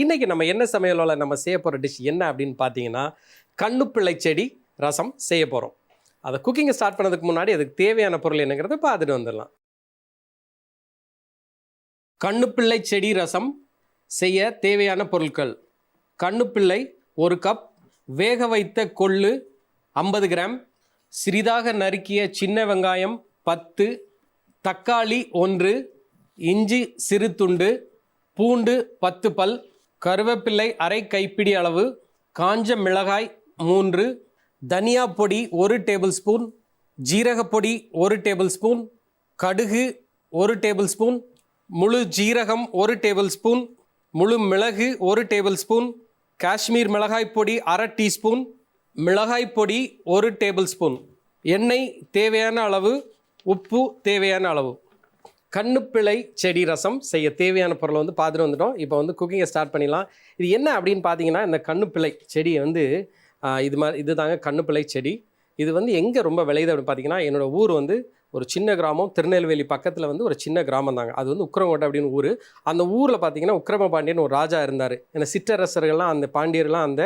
இன்றைக்கி நம்ம என்ன சமையலோட நம்ம செய்ய போகிற டிஷ் என்ன அப்படின்னு பார்த்தீங்கன்னா கண்ணுப்பிள்ளை செடி ரசம் செய்ய போகிறோம் அதை குக்கிங்கை ஸ்டார்ட் பண்ணதுக்கு முன்னாடி அதுக்கு தேவையான பொருள் என்னங்கிறத பார்த்துட்டு வந்துடலாம். கண்ணுப்பிள்ளை செடி ரசம் செய்ய தேவையான பொருட்கள். கண்ணுப்பிள்ளை ஒரு கப் வேக வைத்த கொள்ளு ஐம்பது கிராம் சிறிதாக நறுக்கிய சின்ன வெங்காயம் பத்து தக்காளி ஒன்று இஞ்சி சிறு துண்டு பூண்டு பத்து பல் கருவேப்பிள்ளை அரை கைப்பிடி அளவு காஞ்ச மிளகாய் மூன்று தனியா பொடி ஒரு டேபிள் ஸ்பூன் ஜீரகப்பொடி ஒரு டேபிள் ஸ்பூன் கடுகு ஒரு டேபிள் ஸ்பூன் முழு ஜீரகம் ஒரு டேபிள் ஸ்பூன் முழு மிளகு ஒரு டேபிள் ஸ்பூன் காஷ்மீர் மிளகாய் பொடி அரை டீஸ்பூன் மிளகாய் பொடி ஒரு டேபிள் ஸ்பூன் எண்ணெய் தேவையான அளவு உப்பு தேவையான அளவு. கண்ணுப்பிழை செடி ரசம் செய்ய தேவையான பொருளை வந்து பார்த்துட்டு வந்துட்டோம். இப்போ வந்து குக்கிங்கை ஸ்டார்ட் பண்ணிடலாம். இது என்ன அப்படின்னு பார்த்தீங்கன்னா இந்த கண்ணுப்பிழை செடியை வந்து இது மாதிரி இது தாங்க கண்ணுப்பிழை செடி. இது வந்து எங்கே ரொம்ப விளையுது அப்படின்னு பார்த்தீங்கன்னா என்னோடய ஊர் வந்து ஒரு சின்ன கிராமம். திருநெல்வேலி பக்கத்தில் வந்து ஒரு சின்ன கிராமம் தாங்க. அது வந்து உக்ரமோட்டை அப்படின்னு ஊர். அந்த ஊரில் பார்த்தீங்கன்னா உக்ரம பாண்டியன் ஒரு ராஜா இருந்தார். ஏன்னா சிற்றரசர்கள்லாம் அந்த பாண்டியர்லாம் அந்த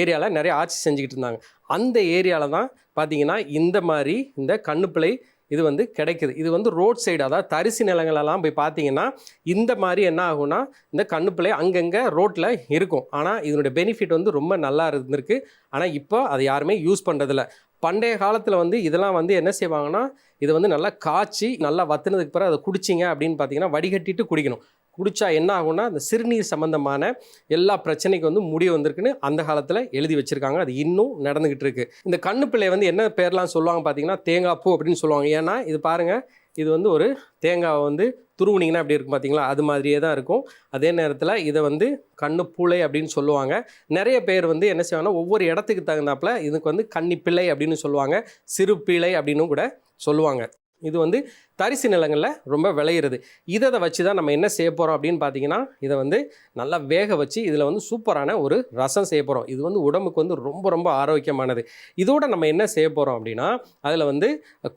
ஏரியாவில் நிறைய ஆட்சி செஞ்சுக்கிட்டு இருந்தாங்க. அந்த ஏரியாவில் தான் பார்த்தீங்கன்னா இந்த மாதிரி இந்த கண்ணுப்பிள்ளை இது வந்து கிடைக்குது. இது வந்து ரோட் சைடு அதாவது தரிசு நிலங்களெல்லாம் போய் பார்த்தீங்கன்னா இந்த மாதிரி என்ன ஆகும்னா இந்த கண்ணுப்பிள்ளை அங்கங்கே ரோட்டில் இருக்கும். ஆனால் இதனுடைய பெனிஃபிட் வந்து ரொம்ப நல்லா இருந்திருக்கு. ஆனால் இப்போ அதை யாருமே யூஸ் பண்ணுறதில்ல பண்டைய காலத்தில் வந்து இதெல்லாம் வந்து என்ன செய்வாங்கன்னா இதை வந்து நல்லா காய்ச்சி நல்லா வத்துனதுக்கு பிறகு அதை குடிச்சிங்க அப்படின்னு பார்த்தீங்கன்னா வடிகட்டிட்டு குடிக்கணும். குடிச்சா என்ன ஆகும்னா அந்த சிறுநீர் சம்மந்தமான எல்லா பிரச்சனைக்கு வந்து முடிவு வந்திருக்குன்னு அந்த காலத்தில் எழுதி வச்சுருக்காங்க. அது இன்னும் நடந்துக்கிட்டு இருக்குது இந்த கண்ணு பிள்ளை வந்து என்ன பேர்லாம் சொல்லுவாங்க பார்த்தீங்கன்னா தேங்காய் பூ அப்படின்னு சொல்லுவாங்க. ஏன்னா இது பாருங்கள் இது வந்து ஒரு தேங்காவை வந்து துருவுனிங்கன்னா அப்படி இருக்கும் பார்த்தீங்களா அது மாதிரியே தான் இருக்கும். அதே நேரத்தில் இதை வந்து கண்ணு பூளை அப்படின்னு சொல்லுவாங்க. நிறைய பேர் வந்து என்ன செய்வாங்கன்னா ஒவ்வொரு இடத்துக்கு தகுந்தாப்புல இதுக்கு வந்து கன்னி பிள்ளை அப்படின்னு சொல்லுவாங்க. சிறு பிள்ளை அப்படின்னு கூட சொல்லுவாங்க. இது வந்து தரிசு நிலங்களில் ரொம்ப விளையிறது. இதை வச்சு தான் நம்ம என்ன செய்ய போகிறோம் அப்படின்னு பார்த்தீங்கன்னா இதை வந்து நல்லா வேக வச்சு இதில் வந்து சூப்பரான ஒரு ரசம் செய்ய போகிறோம் இது வந்து உடம்புக்கு வந்து ரொம்ப ரொம்ப ஆரோக்கியமானது. இதோட நம்ம என்ன செய்ய போகிறோம் அப்படின்னா அதில் வந்து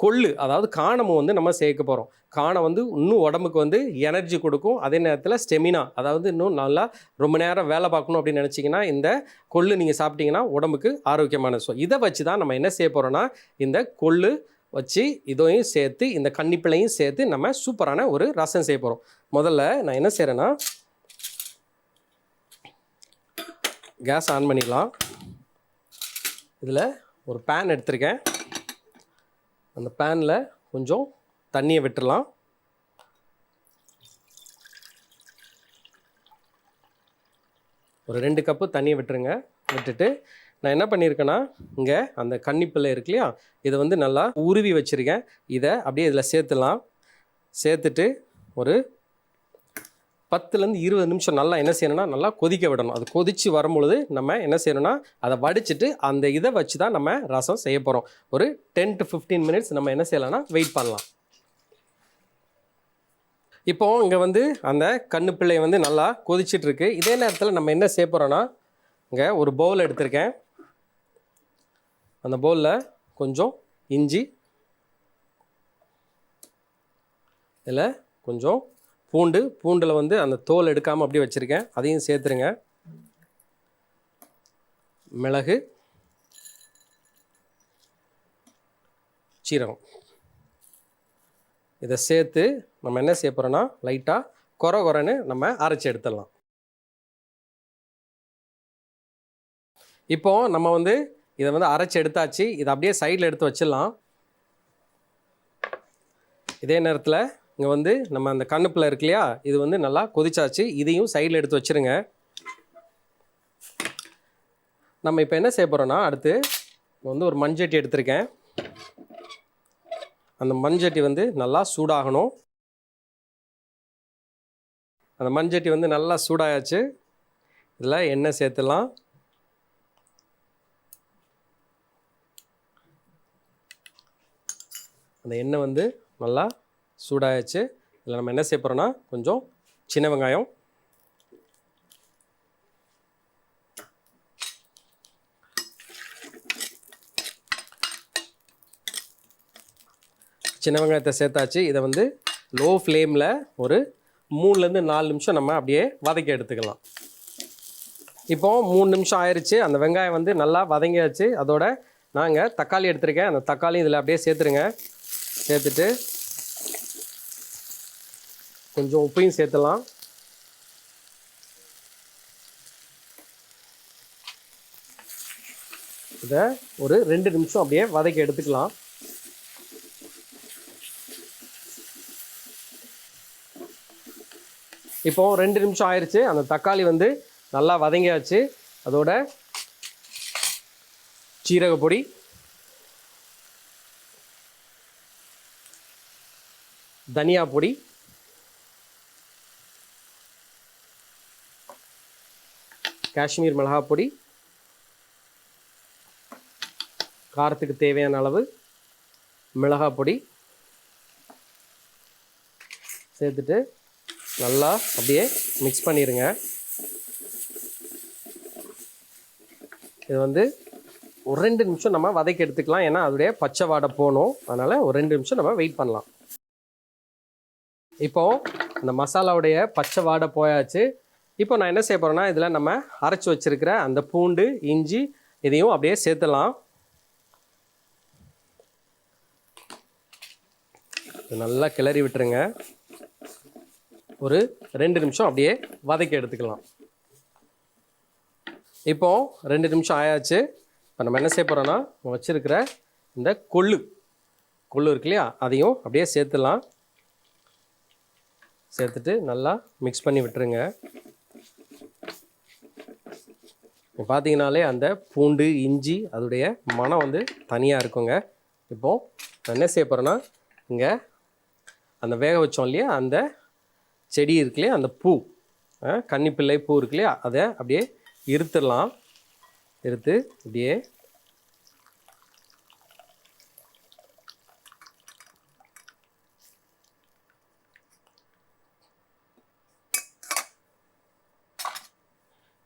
கொள்ளு அதாவது காணமும் வந்து நம்ம சேர்க்க போகிறோம் காணம் வந்து இன்னும் உடம்புக்கு வந்து எனர்ஜி கொடுக்கும். அதே நேரத்தில் ஸ்டெமினா அதாவது இன்னும் நல்லா ரொம்ப நேரம் வேலை பார்க்கணும் அப்படின்னு நினச்சிங்கன்னா இந்த கொள்ளு நீங்கள் சாப்பிட்டீங்கன்னா உடம்புக்கு ஆரோக்கியமானது. ஸோ இதை வச்சு தான் நம்ம என்ன செய்ய போகிறோம்னா இந்த கொள்ளு வச்சு இதையும் சேர்த்து இந்த கன்னிப்பிள்ளையும் சேர்த்து நம்ம சூப்பரான ஒரு ரசம் செய்ய போகிறோம் முதல்ல நான் என்ன செய்கிறேன்னா கேஸ் ஆன் பண்ணிடலாம் இதில் ஒரு பேன் எடுத்திருக்கேன். அந்த பேனில் கொஞ்சம் தண்ணியை விட்டுறலாம். ஒரு ரெண்டு கப்பு தண்ணியை விட்டுருங்க. விட்டுட்டு நான் என்ன பண்ணியிருக்கேன்னா இங்கே அந்த கன்னிப்பிள்ளை இருக்கு இல்லையா? இதை வந்து நல்லா உருவி வச்சுருக்கேன். இதை அப்படியே இதில் சேர்த்துலாம் சேர்த்துட்டு ஒரு பத்துலேருந்து இருபது நிமிஷம் நல்லா என்ன செய்யணும்னா நல்லா கொதிக்க விடணும். அது கொதித்து வரும்பொழுது நம்ம என்ன செய்யணும்னா அதை வடிச்சிட்டு அந்த இதை வச்சு தான் நம்ம ரசம் செய்ய போகிறோம் ஒரு டென் டு ஃபிஃப்டீன் மினிட்ஸ் நம்ம என்ன செய்யலாம்னா வெயிட் பண்ணலாம். இப்போ இங்கே வந்து அந்த கண்ணுப்பிள்ளை வந்து நல்லா கொதிச்சிட்டு இதே நேரத்தில் நம்ம என்ன செய்ய போகிறோன்னா இங்கே ஒரு பவுல் எடுத்திருக்கேன். அந்த பவுலில் கொஞ்சம் இஞ்சி இதில் கொஞ்சம் பூண்டு பூண்டில் வந்து அந்த தோல் எடுக்காமல் அப்படியே வச்சுருக்கேன். அதையும் சேர்த்துருங்க. மிளகு சீரகம். இதை சேர்த்து நம்ம என்ன செய்ய போகிறோன்னா லைட்டாக கொர கொரன்னு நம்ம அரைச்சி எடுத்துடலாம். இப்போ நம்ம வந்து இதை வந்து அரைச்சி எடுத்தாச்சு. இதை அப்படியே சைடில் எடுத்து வச்சிடலாம். இதே நேரத்தில் இங்கே வந்து நம்ம அந்த கண்ணுப்பில் இருக்கு இல்லையா? இது வந்து நல்லா கொதிச்சாச்சு. இதையும் சைடில் எடுத்து வச்சிருங்க. நம்ம இப்போ என்ன செய்ய போகிறோன்னா அடுத்து வந்து ஒரு மண்சட்டி எடுத்திருக்கேன். அந்த மண்சட்டி வந்து நல்லா சூடாகணும். அந்த மண்சட்டி வந்து நல்லா சூடாயாச்சு. இதில் எண்ணெய் சேர்த்துலாம் அந்த எண்ணெய் வந்து நல்லா சூடாயிடுச்சு. இதில் நம்ம என்ன செய்ய போகிறோன்னா கொஞ்சம் சின்ன வெங்காயம். சின்ன வெங்காயத்தை சேர்த்தாச்சு. இதை வந்து லோ ஃப்ளேமில் ஒரு மூணுலேருந்து நாலு நிமிஷம் நம்ம அப்படியே வதக்கி எடுத்துக்கலாம். இப்போ மூணு நிமிஷம் ஆயிடுச்சு அந்த வெங்காயம் வந்து நல்லா வதங்கியாச்சு. அதோட நாங்கள் தக்காளி எடுத்திருக்கேன். அந்த தக்காளி இதில் அப்படியே சேர்த்துருங்க. சேர்த்துட்டு கொஞ்சம் உப்பையும் சேர்த்துலாம். இதை ஒரு ரெண்டு நிமிஷம் அப்படியே வதக்கி எடுத்துக்கலாம். இப்போ ரெண்டு நிமிஷம் ஆயிடுச்சு அந்த தக்காளி வந்து நல்லா வதங்கியாச்சு. அதோட சீரக தனியா பொடி. காஷ்மீர் மிளகாய் பொடி. காரத்துக்கு தேவையான அளவு மிளகா பொடி. சேர்த்துட்டு நல்லா அப்படியே மிக்ஸ் பண்ணிடுங்க இது வந்து ஒரு ரெண்டு நிமிஷம் நம்ம வதக்கி எடுத்துக்கலாம். ஏன்னா அதோடைய பச்சை வாடை போகணும். அதனால் ஒரு ரெண்டு நிமிஷம் நம்ம வெயிட் பண்ணலாம். இப்போ இந்த மசாலாவுடைய பச்சை வாடை போயாச்சு. இப்போ நான் என்ன செய்ய போகிறேன்னா இதில் நம்ம அரைச்சி வச்சுருக்கிற அந்த பூண்டு இஞ்சி இதையும் அப்படியே சேர்த்துலாம் நல்லா கிளறி விட்டுருங்க. ஒரு ரெண்டு நிமிஷம் அப்படியே வதக்கி எடுத்துக்கலாம். இப்போ ரெண்டு நிமிஷம் ஆயாச்சு. இப்போ நம்ம என்ன செய்ய போகிறோன்னா வச்சுருக்கிற இந்த கொள்ளு கொள்ளு இருக்கு இல்லையா அதையும் அப்படியே சேர்த்துலாம் சேர்த்துட்டு நல்லா மிக்ஸ் பண்ணி விட்டுருங்க. இப்போ பார்த்தீங்கனாலே அந்த பூண்டு இஞ்சி அதோடைய மனம் வந்து தனியாக இருக்குங்க. இப்போது நான் என்ன செய்ய போகிறேன்னா இங்கே அந்த வேக வச்சோம் இல்லையா அந்த செடி இருக்குல்லையே அந்த பூ கன்னிப்பிள்ளை பூ இருக்கு இல்லையா அதை அப்படியே இருத்துடலாம். இருத்து அப்படியே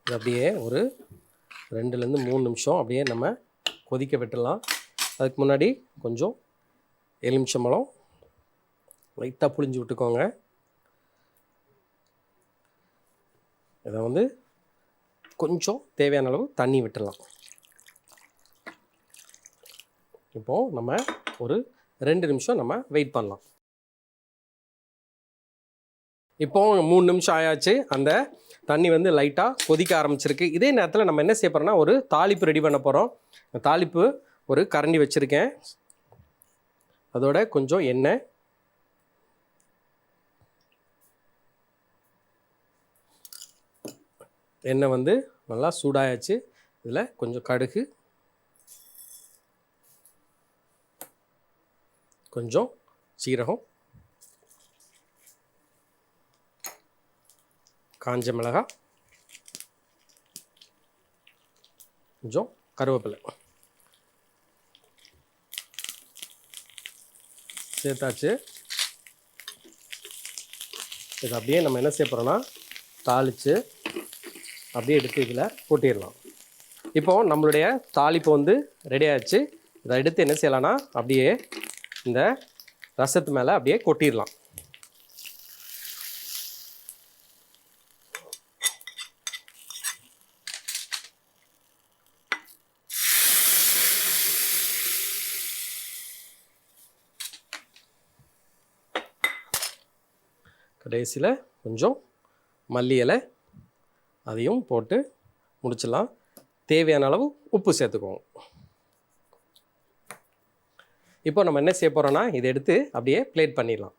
இது அப்படியே ஒரு ரெண்டுலேருந்து மூணு நிமிஷம் அப்படியே நம்ம கொதிக்க விட்டுடலாம். அதுக்கு முன்னாடி கொஞ்சம் எலுமிச்சம்பழம் லைட்டாக புளிஞ்சு விட்டுக்கோங்க. இதை வந்து கொஞ்சம் தேவையான அளவு தண்ணி விட்டுடலாம். இப்போது நம்ம ஒரு ரெண்டு நிமிஷம் நம்ம வெயிட் பண்ணலாம். இப்போ மூணு நிமிஷம் ஆயாச்சு. அந்த தண்ணி வந்து லைட்டாக கொதிக்க ஆரம்பிச்சிருக்கு. இதே நேரத்தில் நம்ம என்ன செய்ய போகிறோம்னா ஒரு தாளிப்பு ரெடி பண்ண போகிறோம் தாளிப்பு ஒரு கரண்டி வச்சுருக்கேன். அதோட கொஞ்சம் எண்ணெய். எண்ணெய் வந்து நல்லா சூடாயாச்சு. இதில் கொஞ்சம் கடுகு. கொஞ்சம் சீரகம். காஞ்ச மிளகாய் கொஞ்சம் கருவேப்பிலை. சேர்த்தாச்சு. இது அப்படியே நம்ம என்ன செய்ய போகிறோன்னா தாளித்து அப்படியே எடுத்து இதில் கொட்டிடலாம். இப்போ நம்மளுடைய தாளிப்பு வந்து ரெடி ஆயிடுச்சு. இதை எடுத்து என்ன செய்யலாம்னா அப்படியே இந்த ரசத்து மேலே அப்படியே கொட்டிடலாம். கடைசியில் கொஞ்சம் மல்லி இலை அதையும் போட்டு முடிச்சிடலாம். தேவையான அளவு உப்பு சேர்த்துக்குவோம். இப்போ நம்ம என்ன செய்ய போகிறோன்னா இதை எடுத்து அப்படியே பிளேட் பண்ணிடலாம்.